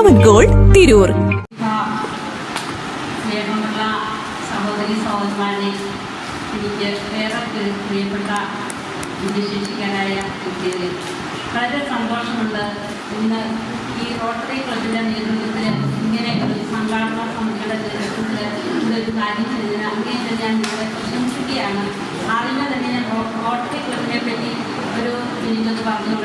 പവൻ gold Tirur സഹോദരി പ്രിയപ്പെട്ട വളരെ സന്തോഷമുണ്ട് ഇന്ന് ഈ റോട്ടറി ക്ലബിന്റെ നേതൃത്വത്തിൽ ഇങ്ങനെ ഒരു സംഘാടന സമിതിയുടെ നേതൃത്വത്തിൽ ഇതൊരു കാര്യം ചെയ്തതിന് ഞാൻ നിങ്ങളെ പ്രശംസിക്കുകയാണ്. ആദ്യമേ തന്നെ ഞാൻ റോട്ടറി ക്ലബിനെ പറ്റി ഒരു എനിക്കൊന്ന് പറഞ്ഞു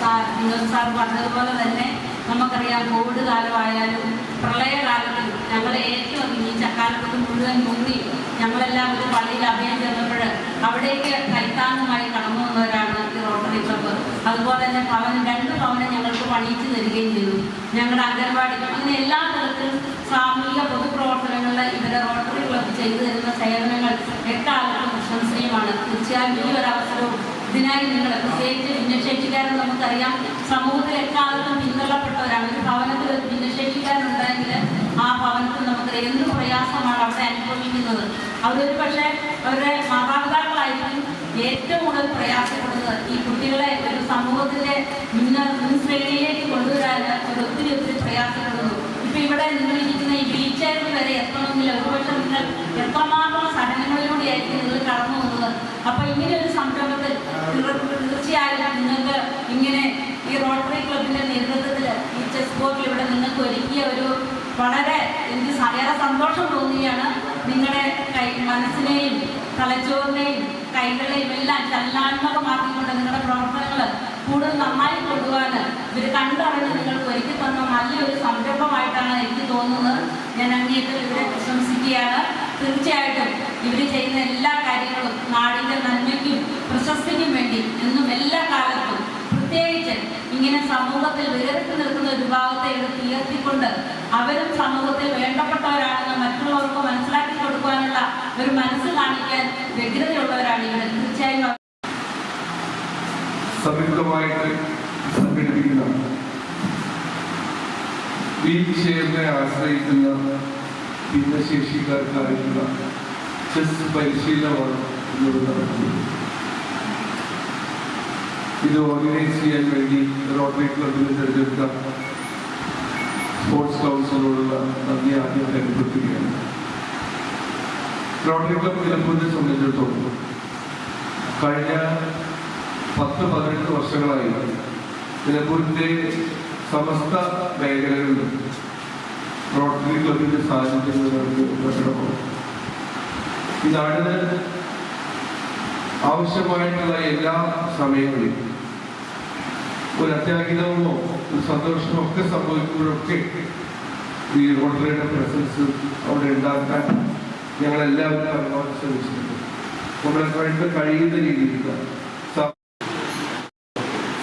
സാർ നിങ്ങൾ സാർ പറഞ്ഞതുപോലെ തന്നെ നമുക്കറിയാം കോവിഡ് കാലമായാലും പ്രളയകാലത്തും ഞങ്ങളെ ഏറ്റവും ഈ ചക്കാലത്ത് മുഴുവൻ മുങ്ങി. ഞങ്ങളെല്ലാം ഒരു പള്ളിയിൽ അഭയം ചെന്നപ്പോൾ അവിടേക്ക് കൈത്താങ്ങുമായി കടന്നു വന്നവരാണ് ഈ റോട്ടറി ക്ലബ്ബ്. അതുപോലെ തന്നെ ഭവൻ രണ്ട് ഭവനം ഞങ്ങൾക്ക് പണിയിച്ചു തരികയും ചെയ്തു. ഞങ്ങളുടെ അംഗൻവാടികൾ അങ്ങനെ എല്ലാ തരത്തിലും സാമൂഹിക പൊതുപ്രവർത്തനങ്ങളിൽ ഇവരുടെ റോട്ടറി ക്ലബ്ബ് ചെയ്തു തരുന്ന സേവനങ്ങൾ എക്കാലത്തും പ്രശംസനീയമാണ്. തീർച്ചയായും ഈ ഒരു അവസരവും ഇതിനായി നിങ്ങൾ പ്രത്യേകിച്ച് ഭിന്നശേഷിക്കാരൻ നമുക്കറിയാം. സമൂഹത്തിൽ അനുഭവിക്കുന്നത് അവരൊരു പക്ഷേ അവരുടെ മാതാപിതാക്കളായിരിക്കും ഏറ്റവും കൂടുതൽ പ്രയാസപ്പെടുന്നത്. ഈ കുട്ടികളെ ഒരു സമൂഹത്തിന്റെ മുന്ന മുൻശ്രേണിയിലേക്ക് കൊണ്ടുവരാൻ അവർ ഒത്തിരി ഒത്തിരി പ്രയാസപ്പെടുന്നു. ഇപ്പൊ ഇവിടെ നിങ്ങളിരിക്കുന്ന ഈ വീൽ ചെയറിൽ വരെ എത്തണമെങ്കിൽ ഒരുപക്ഷെ നിങ്ങൾ എത്രമാത്രം സഹനങ്ങളിലൂടെയായിരിക്കും നിങ്ങൾ കടന്നു വന്നത് അപ്പൊ ഇങ്ങനെ ഒരു സംരംഭത്തിൽ തീർ- തീർച്ചയായും നിങ്ങൾക്ക് ഇങ്ങനെ ഈ റോട്ടറി ക്ലബിന്റെ നേതൃത്വത്തിൽ ഈ ചെസ് ബോർഡിൽ ഇവിടെ നിങ്ങൾക്ക് ഒരുക്കിയ ഒരു വളരെ എനിക്ക് ഏറെ സന്തോഷം തോന്നുകയാണ്. നിങ്ങളുടെ കൈ മനസ്സിനെയും തലച്ചോറിനെയും കൈകളെയും എല്ലാം ചലനാത്മകമാക്കിക്കൊണ്ട് നിങ്ങളുടെ പ്രവർത്തനങ്ങൾ കൂടുതൽ നന്നായി കൊണ്ടുപോകാൻ ഇവർ കണ്ടറിഞ്ഞ് നിങ്ങൾക്ക് ഒരുക്കി തന്ന നല്ലൊരു സംരംഭമായിട്ടാണ് എനിക്ക് തോന്നുന്നത്. ഞാൻ അങ്ങേറ്റം ഇവരെ പ്രശംസിക്കുകയാണ്. തീർച്ചയായിട്ടും ഇവർ ചെയ്യുന്ന എല്ലാ കാര്യങ്ങളും നാടിന്റെ നന്മയ്ക്കും പ്രശസ്തിക്കും വേണ്ടി എന്നും എല്ലാ കാലത്തും പ്രത്യേകിച്ച് ഇങ്ങനെ സമൂഹത്തിൽ വിരത്തി നിൽക്കുന്ന ഒരു ഭാഗത്തെ എടുത്ത് തീർത്തിക്കൊണ്ട് അവരും സമൂഹത്തിൽ വേണ്ടപ്പെട്ടവരാണെന്ന് സംയുക്തമായിട്ട് സംഘടിപ്പിക്കുന്ന വീൽ ചെയറിനെ ആശ്രയിക്കുന്ന ഭിന്നശേഷിക്കാർക്കായിട്ടുള്ള ചെസ് പരിശീലനമാണ് ഇന്നിവിടെ നടക്കുന്നത് ഇത് ഓർഗനൈസ് ചെയ്യാൻ വേണ്ടി റോട്ടറി ക്ലബിന് തിരഞ്ഞെടുത്ത സ്പോർട്സ് കൗൺസിലോടുള്ള നന്ദി ആദ്യം രേഖപ്പെടുത്തുകയാണ് റോട്ടറി ക്ലബ് നിലമ്പൂരിനെ സംബന്ധിച്ചിടത്തോളം കഴിഞ്ഞ പത്ത് പതിനെട്ട് വർഷങ്ങളായി. നിലമ്പൂരിന്റെ സമസ്ത മേഖലകളിലും റോട്ടറി ക്ലബിന്റെ സാന്നിധ്യം ഇതാണ് ആവശ്യമായിട്ടുള്ള എല്ലാ സമയങ്ങളിലും ഒരു അത്യാഹിതമോ ഒരു സന്തോഷമോ ഒക്കെ സംഭവിക്കുമ്പോഴൊക്കെ ഈ റോട്ടറിയുടെ പ്രസൻസ് അവിടെ ഉണ്ടാക്കാൻ ഞങ്ങളെല്ലാവരും പരമാവധി ശ്രമിച്ചിട്ടുണ്ട്. നമ്മളെ കഴിയുന്ന രീതിയിലുള്ള സ-